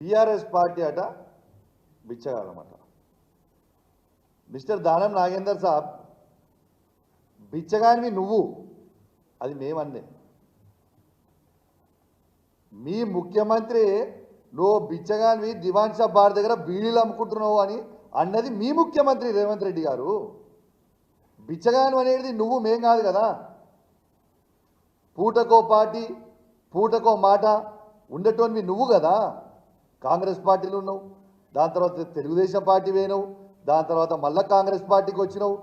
TRS party అట బిచ్చగాలన్నమాట mister Danam Nagender సాబ్ బిచ్చగానివి నువ్వు అది మేమన్నే. మీ ముఖ్యమంత్రి నువ్వు బిచ్చగానివి దివాన్ షా బార్ దగ్గర బీడీలు అమ్ముకుంటున్నావు అని అన్నది మీ ముఖ్యమంత్రి రేవంత్ రెడ్డి గారు. బిచ్చగాను అనేది నువ్వు మేం కాదు కదా. పూటకో పార్టీ పూటకో మాట ఉండేటోనివి నువ్వు కదా. కాంగ్రెస్ పార్టీలు ఉన్నావు దాని తర్వాత తెలుగుదేశం పార్టీ పోయినావు దాని తర్వాత మళ్ళీ కాంగ్రెస్ పార్టీకి వచ్చినావు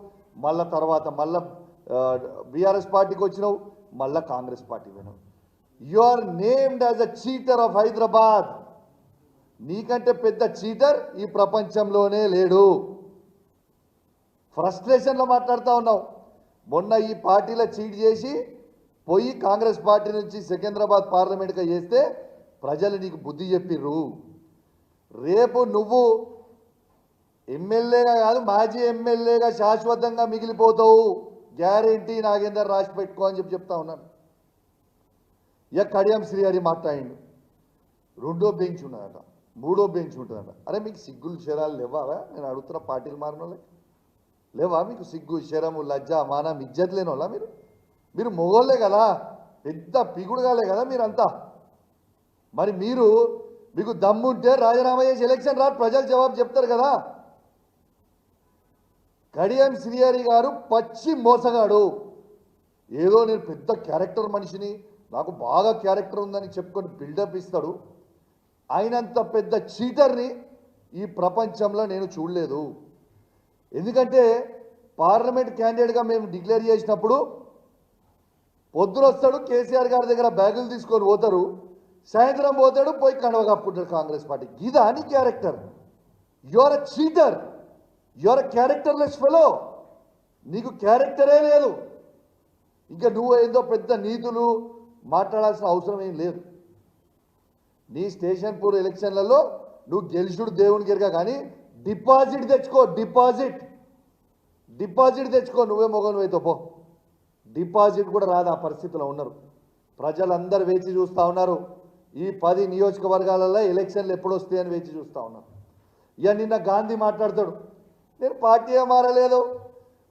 మళ్ళా తర్వాత మళ్ళీ బీఆర్ఎస్ పార్టీకి వచ్చినావు మళ్ళా కాంగ్రెస్ పార్టీ పోయినావు. You are named as a cheater of Hyderabad నీకంటే పెద్ద చీటర్ ఈ ప్రపంచంలోనే లేడు. ఫ్రస్ట్రేషన్లో మాట్లాడుతూ ఉన్నావు. మొన్న ఈ పార్టీలో చీట్ చేసి పోయి కాంగ్రెస్ పార్టీ నుంచి సికింద్రాబాద్ పార్లమెంట్గా చేస్తే ప్రజలు నీకు బుద్ధి చెప్పిర్రు. రేపు నువ్వు ఎమ్మెల్యేగా కాదు మాజీ ఎమ్మెల్యేగా శాశ్వతంగా మిగిలిపోతావు. గ్యారెంటీ నాగేందర్ రాసి పెట్టుకో అని చెప్పి చెప్తా ఉన్నాను. ఇక కడియం శ్రీహరి మాట్లాడిండు. రెండో బెంచ్ ఉన్నదట మూడో బెంచ్ ఉంటుందట. అరే మీకు సిగ్గులు శరాలు లేవా నేను అడుగుతున్న పార్టీలు మారిన లేవా మీకు సిగ్గు శరము లజ్జ మానం ఇజ్జత్ లేని వాళ్ళ మీరు? మీరు మొగోళ్ళే కదా పెద్ద పిగుడుగాలే కదా మీరంతా. మరి మీరు మీకు దమ్ముంటే రాజీనామా చేసి ఎలక్షన్ రా ప్రజలు జవాబు చెప్తారు కదా. కడియం శ్రీహరి గారు పచ్చి మోసగాడు. ఏదో నేను పెద్ద క్యారెక్టర్ మనిషిని నాకు బాగా క్యారెక్టర్ ఉందని చెప్పుకొని బిల్డప్ ఇస్తాడు. అయినంత పెద్ద చీటర్ని ఈ ప్రపంచంలో నేను చూడలేదు. ఎందుకంటే పార్లమెంట్ క్యాండిడేట్గా మేము డిక్లేర్ చేసినప్పుడు పొద్దున వస్తాడు కేసీఆర్ గారి దగ్గర బ్యాగులు తీసుకొని పోతారు. సాయంత్రం పోతాడు పోయి కండవ కప్పుకుంటాడు కాంగ్రెస్ పార్టీ. ఇది నీ character your a cheater your a characterless fellow నీకు క్యారెక్టరే లేదు. ఇంకా నువ్వు ఏదో పెద్ద నీతులు మాట్లాడాల్సిన అవసరం ఏం లేదు. నీ స్టేషన్ పూర్ ఎలక్షన్లలో నువ్వు గెలుచుడు దేవుని గిరిగా కానీ డిపాజిట్ తెచ్చుకో డిపాజిట్. డిపాజిట్ తెచ్చుకో నువ్వే మొగను అయితే పో. డిపాజిట్ కూడా రాదు ఆ పరిస్థితిలో ఉన్నారు. ప్రజలందరూ వేచి చూస్తూ ఉన్నారు. ఈ పది నియోజకవర్గాలలో ఎలక్షన్లు ఎప్పుడు వస్తాయని వేచి చూస్తూ ఉన్నాను ఇక నిన్న గాంధీ మాట్లాడతాడు. నేను పార్టీ ఏ మారలేదు.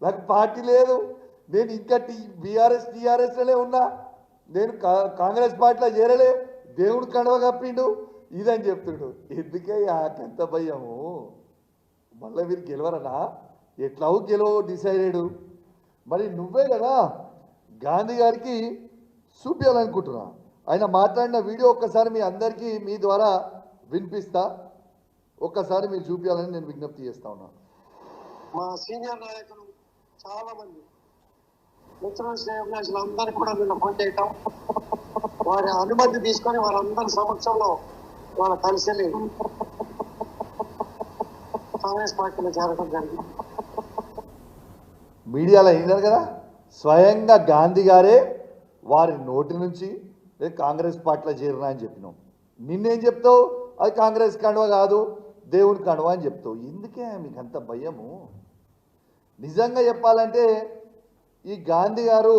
నాకు పార్టీ లేదు. నేను ఇంకా టీ బీఆర్ఎస్ టీఆర్ఎస్లోనే ఉన్నా. నేను కా- కాంగ్రెస్ పార్టీలో చేరలే. దేవుడు కడవ కప్పిండు. ఇదని చెప్తుండు. ఎందుకే ఆకంత భయము? మళ్ళీ మీరు గెలవరనా? ఎట్లావు గెలవో డిసైడెడ్ మరి నువ్వే కదా గాంధీ గారికి చూపించాలనుకుంటున్నా ఆయన మాట్లాడిన వీడియో ఒక్కసారి మీ అందరికీ మీ ద్వారా వినిపిస్తా. ఒక్కసారి మీరు చూపించాలని నేను విజ్ఞప్తి చేస్తా ఉన్నా. మా సీనియర్ నాయకులు చాలా మంది అందరికీ కూడా నిన్న ఫోన్ చేయటం వారి అనుమతి తీసుకొని వారందరి సమక్షంలో వాళ్ళ కలిసి కాంగ్రెస్ పార్టీలో చేరడం జరిగింది. మీడియాలో అయినారు కదా? స్వయంగా గాంధీ గారే వారి నోటి నుంచి కాంగ్రెస్ పార్టీలో చేరినా అని చెప్పినాం నిన్నేం చెప్తావు? అది కాంగ్రెస్ కండువ కాదు దేవుని కండువ అని చెప్తావు. ఎందుకే మీకు అంత భయము? నిజంగా చెప్పాలంటే ఈ గాంధీ గారు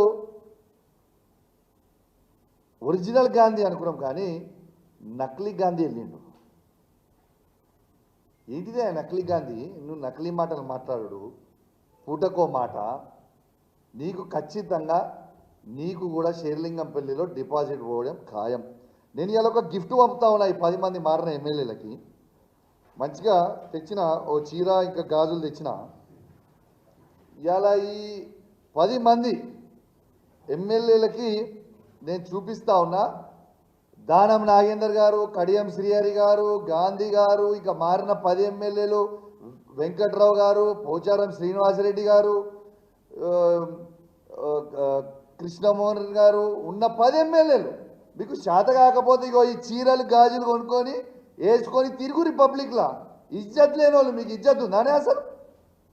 ఒరిజినల్ గాంధీ అనుకున్నాం కానీ నకిలీ గాంధీ వెళ్ళిండు. ఏంటిదే నకిలీ గాంధీ? నువ్వు నకిలీ మాటలు మాట్లాడు పూటకో మాట నీకు ఖచ్చితంగా నీకు కూడా షేర్లింగంపల్లిలో డిపాజిట్ పోవడం ఖాయం. నేను ఇలా ఒక గిఫ్ట్ పంపుతా ఉన్నా ఈ పది మంది మారిన ఎమ్మెల్యేలకి. మంచిగా తెచ్చిన ఓ చీర ఇంకా గాజులు తెచ్చిన. ఇలా ఈ పది మంది ఎమ్మెల్యేలకి నేను చూపిస్తా ఉన్నా. దానం నాగేందర్ గారు కడియం శ్రీహరి గారు గాంధీ గారు ఇక మారిన పది ఎమ్మెల్యేలు వెంకట్రావు గారు పోచారం శ్రీనివాసరెడ్డి గారు కృష్ణమోహన్ గారు ఉన్న పది ఎమ్మెల్యేలు. మీకు శాత కాకపోతే ఇగో ఈ చీరలు గాజులు కొనుక్కొని వేసుకొని తిరుగు రిపబ్లిక్లా. ఇజ్జత్ లేని వాళ్ళు మీకు ఇజ్జత్ ఉందానే అసలు?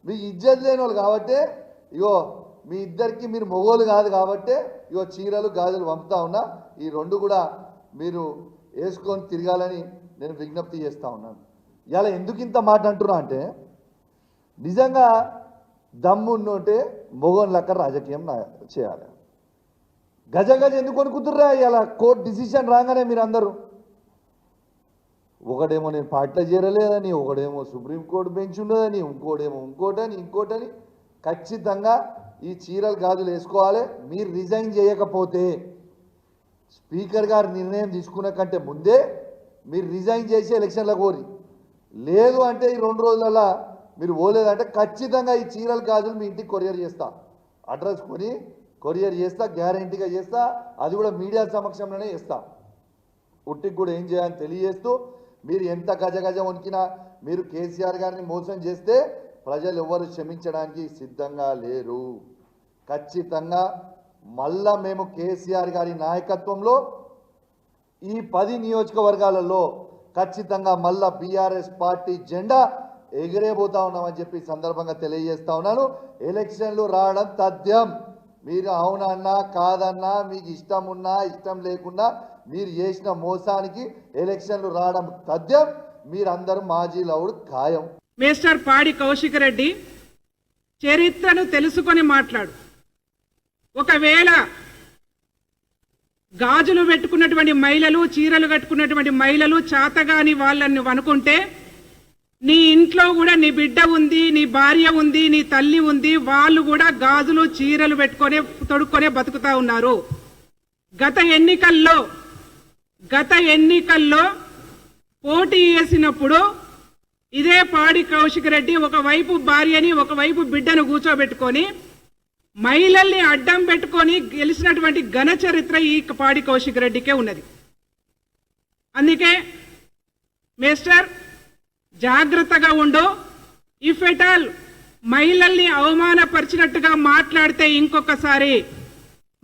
మీకు ఇజ్జత్ లేని వాళ్ళు కాబట్టే ఇగో మీ ఇద్దరికి మీరు మొగోలు కాదు కాబట్టే ఇగో చీరలు గాజులు పంపుతా ఉన్నా. ఈ రెండు కూడా మీరు వేసుకొని తిరగాలని నేను విజ్ఞప్తి చేస్తూ ఉన్నాను. ఇలా ఎందుకు ఇంత మాట అంటున్నా అంటే నిజంగా దమ్మున్నుంటే మొగోన్ లెక్క రాజకీయం నా- చేయాలి. గజ గజ ఎందుకు కొనుక్కుతుర్రా ఇలా కోర్టు డిసిషన్ రాగానే మీరు అందరూ ఒకడేమో నేను పార్టీలో చేరలేదని ఒకడేమో సుప్రీంకోర్టు బెంచ్ ఉన్నదని ఇంకోటేమో ఇంకోటని ఇంకోటని ఖచ్చితంగా ఈ చీరలు గాజులు వేసుకోవాలి. మీరు రిజైన్ చేయకపోతే స్పీకర్ గారు నిర్ణయం తీసుకున్న కంటే ముందే మీరు రిజైన్ చేసి ఎలక్షన్లో కోరి లేదు అంటే ఈ రెండు రోజులలో మీరు పోలేదంటే ఖచ్చితంగా ఈ చీరలు గాజులు మీ ఇంటికి కొరియర్ చేస్తా. అడ్రస్ కొని కొరియర్ చేస్తా గ్యారంటీగా చేస్తా అది కూడా మీడియా సమక్షంలోనే చేస్తా. ఉట్టికి కూడా ఏం చేయాలని తెలియజేస్తూ మీరు ఎంత గజ గజ వణికినా మీరు కేసీఆర్ గారిని మోసం చేస్తే ప్రజలు ఎవరు క్షమించడానికి సిద్ధంగా లేరు. ఖచ్చితంగా మళ్ళా మేము కేసీఆర్ గారి నాయకత్వంలో ఈ పది నియోజకవర్గాలలో ఖచ్చితంగా మళ్ళా బీఆర్ఎస్ పార్టీ జెండా ఎగిరేపోతా ఉన్నామని చెప్పి సందర్భంగా తెలియజేస్తా ఉన్నాను. ఎలక్షన్లు రావడం తథ్యం. మీరు అవునన్నా కాదన్నా మీకు ఇష్టం ఉన్నా ఇష్టం లేకున్నా మీరు చేసిన మోసానికి ఎలక్షన్లు రావడం తథ్యం మీరందరూ మాజీ లవుడు ఖాయం. మేస్టర్ పాడి కౌశిక్ రెడ్డి చరిత్రను తెలుసుకొని మాట్లాడు. ఒకవేళ గాజులు పెట్టుకున్నటువంటి మహిళలు చీరలు కట్టుకున్నటువంటి మహిళలు చాతగాని వాళ్ళని అనుకుంటే నీ ఇంట్లో కూడా నీ బిడ్డ ఉంది నీ భార్య ఉంది నీ తల్లి ఉంది వాళ్ళు కూడా గాజులు చీరలు పెట్టుకొని తొడుక్కొనే బతుకుతా ఉన్నారు. గత ఎన్నికల్లో గత ఎన్నికల్లో పోటీ చేసినప్పుడు ఇదే పాడి కౌశిక్ రెడ్డి ఒకవైపు భార్యని ఒకవైపు బిడ్డను కూర్చోబెట్టుకొని మహిళల్ని అడ్డం పెట్టుకొని గెలిచినటువంటి ఘన చరిత్ర ఈ పాడి కౌశిక్ రెడ్డికే ఉన్నది. అందుకే మేస్టర్ జాగ్రత్తగా ఉండు. ఇఫ్ ఎట్ ఆల్ మహిళల్ని అవమానపరిచినట్టుగా మాట్లాడితే ఇంకొకసారి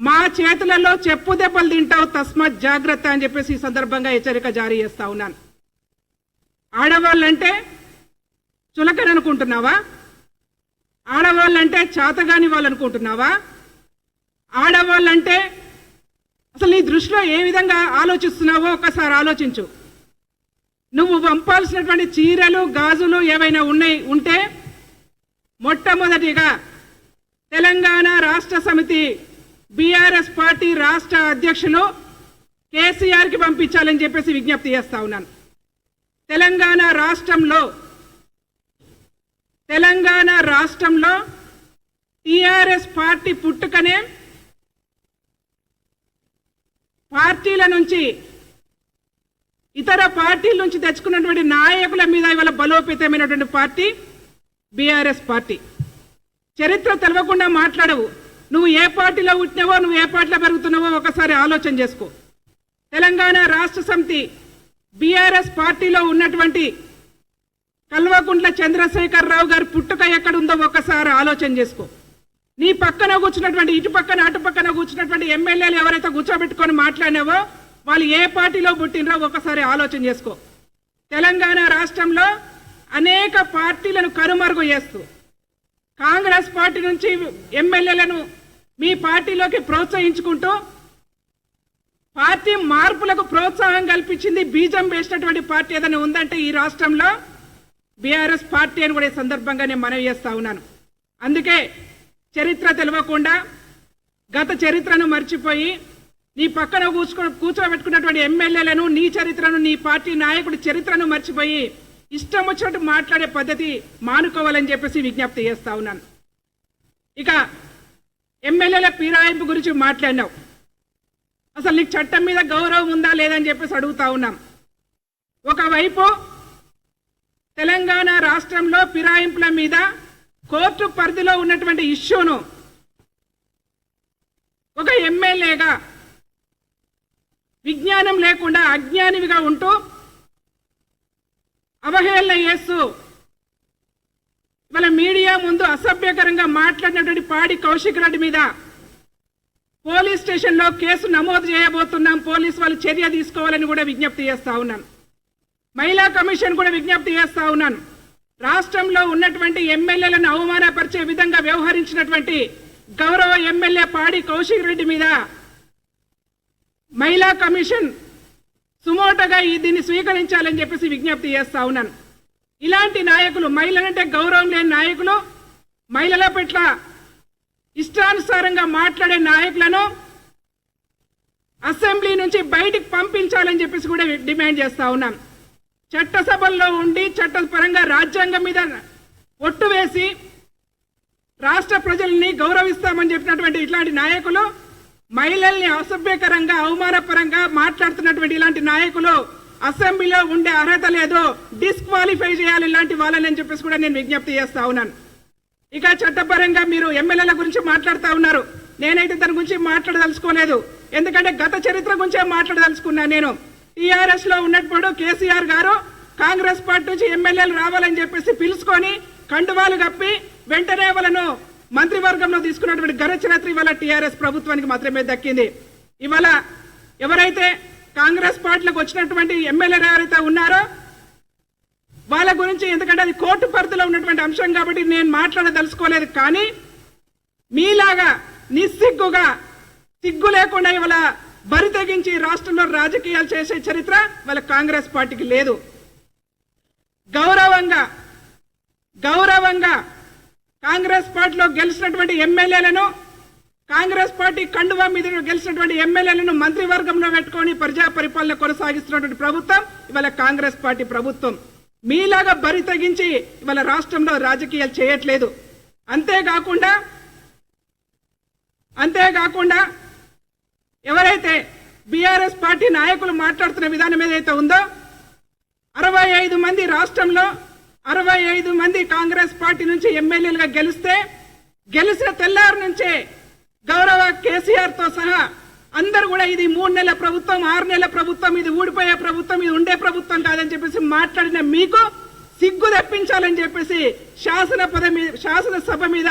మా చేతులలో చెప్పు దెబ్బలు తింటావు తస్మాత్ జాగ్రత్త అని చెప్పేసి ఈ సందర్భంగా హెచ్చరిక జారీ చేస్తా ఉన్నాను. ఆడవాళ్ళంటే చులకని అనుకుంటున్నావా? ఆడవాళ్ళంటే చాతగాని వాళ్ళు అనుకుంటున్నావా ఆడవాళ్ళంటే అసలు నీ దృష్టిలో ఏ విధంగా ఆలోచిస్తున్నావో ఒకసారి ఆలోచించు. నువ్వు పంపాల్సినటువంటి చీరలు గాజులు ఏవైనా ఉన్నాయి ఉంటే మొట్టమొదటిగా తెలంగాణ రాష్ట్ర సమితి బీఆర్ఎస్ పార్టీ రాష్ట్ర అధ్యక్షులు కేసీఆర్కి పంపించాలని చెప్పేసి విజ్ఞప్తి చేస్తా ఉన్నాను. తెలంగాణ రాష్ట్రంలో తెలంగాణ రాష్ట్రంలో టీఆర్ఎస్ పార్టీ పుట్టుకనే పార్టీల నుంచి ఇతర పార్టీల నుంచి తెచ్చుకున్నటువంటి నాయకుల మీద ఇవాళ బలోపేతమైనటువంటి పార్టీ బీఆర్ఎస్ పార్టీ. చరిత్ర తెలవకుండా మాట్లాడవు. నువ్వు ఏ పార్టీలో పుట్టినావో నువ్వు ఏ పార్టీలో పెరుగుతున్నావో ఒకసారి ఆలోచన చేసుకో. తెలంగాణ రాష్ట్ర సమితి బీఆర్ఎస్ పార్టీలో ఉన్నటువంటి కల్వకుంట్ల చంద్రశేఖర్ రావు గారి పుట్టుక ఎక్కడుందో ఒకసారి ఆలోచన చేసుకో. నీ పక్కన కూర్చున్నటువంటి ఇటు పక్కన అటు పక్కన కూర్చున్నటువంటి ఎమ్మెల్యేలు ఎవరైతే కూర్చోబెట్టుకొని మాట్లాడినావో వాళ్ళు ఏ పార్టీలో పుట్టినరో ఒకసారి ఆలోచన చేసుకో. తెలంగాణ రాష్ట్రంలో అనేక పార్టీలను కనుమరుగు చేస్తూ కాంగ్రెస్ పార్టీ నుంచి ఎమ్మెల్యేలను మీ పార్టీలోకి ప్రోత్సహించుకుంటూ పార్టీ మార్పులకు ప్రోత్సాహం కల్పించింది బీజం వేసినటువంటి పార్టీ ఏదైనా ఉందంటే ఈ రాష్ట్రంలో బీఆర్ఎస్ పార్టీ అని కూడా ఈ సందర్భంగా నేను మనవి చేస్తా ఉన్నాను. అందుకే చరిత్ర తెలియకుండా గత చరిత్రను మర్చిపోయి నీ పక్కన కూర్చో కూర్చోబెట్టుకున్నటువంటి ఎమ్మెల్యేలను నీ చరిత్రను నీ పార్టీ నాయకుడి చరిత్రను మర్చిపోయి ఇష్టం వచ్చినట్టు మాట్లాడే పద్ధతి మానుకోవాలని చెప్పేసి విజ్ఞప్తి చేస్తా ఉన్నాను. ఇక ఎమ్మెల్యేల పీరాయింపు గురించి మాట్లాడినావు. అసలు నీకు చట్టం మీద గౌరవం ఉందా లేదని చెప్పేసి అడుగుతా ఉన్నాం. ఒకవైపు తెలంగాణ రాష్ట్రంలో ఫిరాయింపుల మీద కోర్టు పరిధిలో ఉన్నటువంటి ఇష్యూను ఒక ఎమ్మెల్యేగా విజ్ఞానం లేకుండా అజ్ఞానివిగా ఉంటూ అవహేళన చేస్తూ ఇవాళ మీడియా ముందు అసభ్యకరంగా మాట్లాడినటువంటి పాడి కౌశిక్ రెడ్డి మీద పోలీస్ స్టేషన్లో కేసు నమోదు చేయబోతున్నాం. పోలీస్ వాళ్ళు చర్య తీసుకోవాలని కూడా విజ్ఞప్తి చేస్తా ఉన్నాను మహిళా కమిషన్ కూడా విజ్ఞప్తి చేస్తా ఉన్నాను రాష్ట్రంలో ఉన్నటువంటి ఎమ్మెల్యేలను అవమానపరిచే విధంగా వ్యవహరించినటువంటి గౌరవ ఎమ్మెల్యే పాడి కౌశిక్ రెడ్డి మీద మహిళా కమిషన్ సుమోటగా ఈ దీన్ని స్వీకరించాలని చెప్పేసి విజ్ఞప్తి చేస్తా ఉన్నాను. ఇలాంటి నాయకులు మహిళలంటే గౌరవం లేని నాయకులు మహిళల పట్ల ఇష్టానుసారంగా మాట్లాడే నాయకులను అసెంబ్లీ నుంచి బయటికి పంపించాలని చెప్పేసి కూడా డిమాండ్ చేస్తా ఉన్నాం. చట్టసభల్లో ఉండి చట్టపరంగా రాజ్యాంగం మీద ఒట్టు వేసి రాష్ట్ర ప్రజల్ని గౌరవిస్తామని చెప్పినటువంటి ఇట్లాంటి నాయకులు మహిళల్ని అసభ్యకరంగా అవమానపరంగా మాట్లాడుతున్నటువంటి ఇలాంటి నాయకులు అసెంబ్లీలో ఉండే అర్హత లేదు. డిస్క్వాలిఫై చేయాలి ఇలాంటి వాళ్ళని అని చెప్పేసి కూడా నేను విజ్ఞప్తి చేస్తా ఉన్నాను. ఇక చట్టపరంగా మీరు ఎమ్మెల్యేల గురించి మాట్లాడుతూ ఉన్నారు. నేనైతే దాని గురించి మాట్లాడదలుచుకోలేదు. ఎందుకంటే గత చరిత్ర గురించే మాట్లాడదలుచుకున్నాను నేను. టీఆర్ఎస్లో ఉన్నప్పుడు కేసీఆర్ గారు కాంగ్రెస్ పార్టీ నుంచి ఎమ్మెల్యేలు రావాలని చెప్పేసి పిలుచుకొని కండువాలు కప్పి వెంటనే వాళ్ళను మంత్రివర్గంలో తీసుకున్నటువంటి ఘన ఇవాళ టీఆర్ఎస్ ప్రభుత్వానికి మాత్రమే దక్కింది. ఇవాళ ఎవరైతే కాంగ్రెస్ పార్టీలకు వచ్చినటువంటి ఎమ్మెల్యేలు ఎవరైతే ఉన్నారో వాళ్ళ గురించి ఎందుకంటే అది కోర్టు పరిధిలో ఉన్నటువంటి అంశం కాబట్టి నేను మాట్లాడదలుచుకోలేదు కానీ మీలాగా నిస్సిగ్గుగా సిగ్గు లేకుండా ఇవాళ బరి తెగించి రాష్ట్రంలో రాజకీయాలు చేసే చరిత్ర వాళ్ళ కాంగ్రెస్ పార్టీకి లేదు. గౌరవంగా గౌరవంగా కాంగ్రెస్ పార్టీలో గెలిచినటువంటి ఎమ్మెల్యేలను కాంగ్రెస్ పార్టీ కండువా మీద గెలిచినటువంటి ఎమ్మెల్యేలను మంత్రివర్గంలో పెట్టుకొని ప్రజా పరిపాలన కొనసాగిస్తున్నటువంటి ప్రభుత్వం ఇవాళ కాంగ్రెస్ పార్టీ ప్రభుత్వం. మీలాగా బరి తెగించి ఇవాళ రాష్ట్రంలో రాజకీయాలు చేయట్లేదు. అంతేకాకుండా అంతేకాకుండా ఎవరైతే బీఆర్ఎస్ పార్టీ నాయకులు మాట్లాడుతున్న విధానం ఏదైతే ఉందో అరవై ఐదు మంది రాష్ట్రంలో అరవై ఐదు మంది కాంగ్రెస్ పార్టీ నుంచి ఎమ్మెల్యేలుగా గెలిస్తే గెలిచిన తెల్లారు నుంచే గౌరవ కేసీఆర్తో సహా అందరూ కూడా ఇది మూడు నెలల ప్రభుత్వం ఆరు నెలల ప్రభుత్వం ఇది ఊడిపోయే ప్రభుత్వం ఇది ఉండే ప్రభుత్వం కాదని చెప్పేసి మాట్లాడిన మీకు సిగ్గు తెప్పించాలని చెప్పేసి శాసన పద శాసనసభ మీద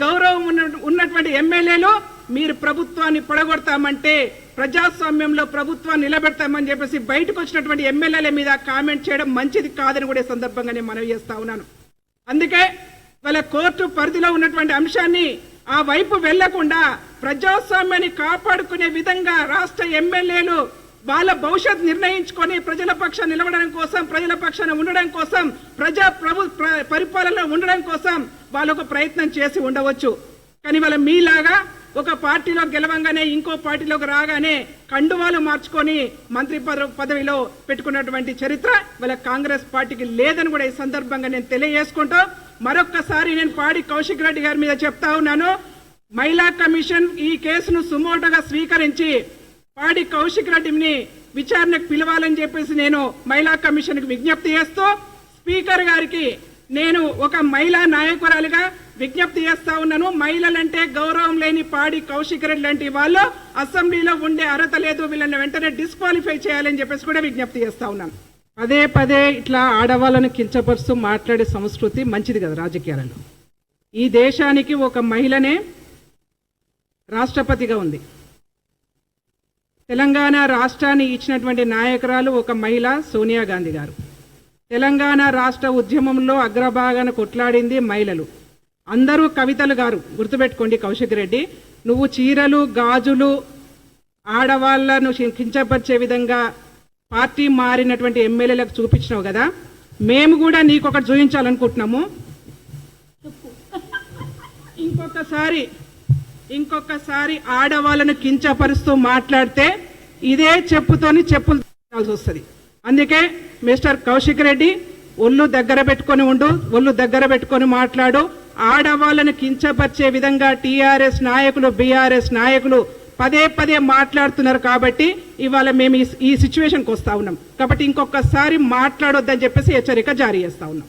గౌరవం ఉన్న- ఉన్నటువంటి ఎమ్మెల్యేలు మీరు ప్రభుత్వాన్ని పడగొడతామంటే ప్రజాస్వామ్యంలో ప్రభుత్వాన్ని నిలబెడతామని చెప్పేసి బయటకు వచ్చినటువంటి ఎమ్మెల్యేల మీద కామెంట్ చేయడం మంచిది కాదని కూడా సందర్భంగా నేను మనవి చేస్తా ఉన్నాను. అందుకే వాళ్ళ కోర్టు పరిధిలో ఉన్నటువంటి అంశాన్ని ఆ వైపు వెళ్ళకుండా ప్రజాస్వామ్యాన్ని కాపాడుకునే విధంగా రాష్ట్ర ఎమ్మెల్యేలు వాళ్ళ భవిష్యత్ నిర్ణయించుకొని ప్రజల పక్షాన్ని నిలవడం కోసం ప్రజల పక్షాన ఉండడం కోసం ప్రజా ప్రభు పరిపాలనలో ఉండడం కోసం వాళ్ళు ప్రయత్నం చేసి ఉండవచ్చు. కానీ వాళ్ళ మీలాగా ఒక పార్టీలో గెలవంగానే ఇంకో పార్టీలోకి రాగానే కండువాలు మార్చుకొని మంత్రి పదవిలో పెట్టుకున్నటువంటి చరిత్ర వాళ్ళ కాంగ్రెస్ పార్టీకి లేదని కూడా ఈ సందర్భంగా నేను తెలియజేసుకుంటూ మరొక్కసారి నేను పాడి కౌశిక్ రెడ్డి గారి మీద చెప్తా ఉన్నాను. మహిళా కమిషన్ ఈ కేసును సుమోటగా స్వీకరించి పాడి కౌశిక్ రెడ్డిని విచారణకు పిలవాలని చెప్పేసి నేను మహిళా కమిషన్కి విజ్ఞప్తి చేస్తూ స్పీకర్ గారికి నేను ఒక మహిళా నాయకురాలుగా విజ్ఞప్తి చేస్తా ఉన్నాను. మహిళలంటే గౌరవం లేని పాడి కౌశిక్ రెడ్డి లాంటి వాళ్ళు అసెంబ్లీలో ఉండే అర్హత లేదు. వీళ్ళని వెంటనే డిస్క్వాలిఫై చేయాలని చెప్పేసి కూడా విజ్ఞప్తి చేస్తా ఉన్నాను పదే పదే ఇట్లా ఆడవాళ్ళను కించపరుస్తూ మాట్లాడే సంస్కృతి మంచిది కదా రాజకీయాలలో. ఈ దేశానికి ఒక మహిళనే రాష్ట్రపతిగా ఉంది. తెలంగాణ రాష్ట్రాన్ని ఇచ్చినటువంటి నాయకురాలు ఒక మహిళ సోనియా గాంధీ గారు. తెలంగాణ రాష్ట్ర ఉద్యమంలో అగ్రభాగాన కొట్లాడింది మహిళలు. అందరూ కవితలు గారు గుర్తుపెట్టుకోండి కౌశిక్ రెడ్డి. నువ్వు చీరలు గాజులు ఆడవాళ్ళను కించపరిచే విధంగా పార్టీ మారినటువంటి ఎమ్మెల్యేలకు చూపించినావు కదా. మేము కూడా నీకు ఒకటి చూపించాలనుకుంటున్నాము ఇంకొకసారి ఇంకొకసారి ఆడవాళ్ళను కించపరుస్తూ మాట్లాడితే ఇదే చెప్పుతోని చెప్పులు వస్తుంది. అందుకే మిస్టర్ కౌశిక్ రెడ్డి ఒళ్ళు దగ్గర పెట్టుకొని ఉండు ఒళ్ళు దగ్గర పెట్టుకొని మాట్లాడు. ఆడవాళ్ళను కించపరిచే విధంగా టీఆర్ఎస్ నాయకులు బీఆర్ఎస్ నాయకులు పదే పదే మాట్లాడుతున్నారు కాబట్టి ఇవాళ మేము ఈ- సిచ్యువేషన్కి వస్తా ఉన్నాం. కాబట్టి ఇంకొకసారి మాట్లాడొద్దని చెప్పేసి హెచ్చరిక జారీ చేస్తా ఉన్నాం.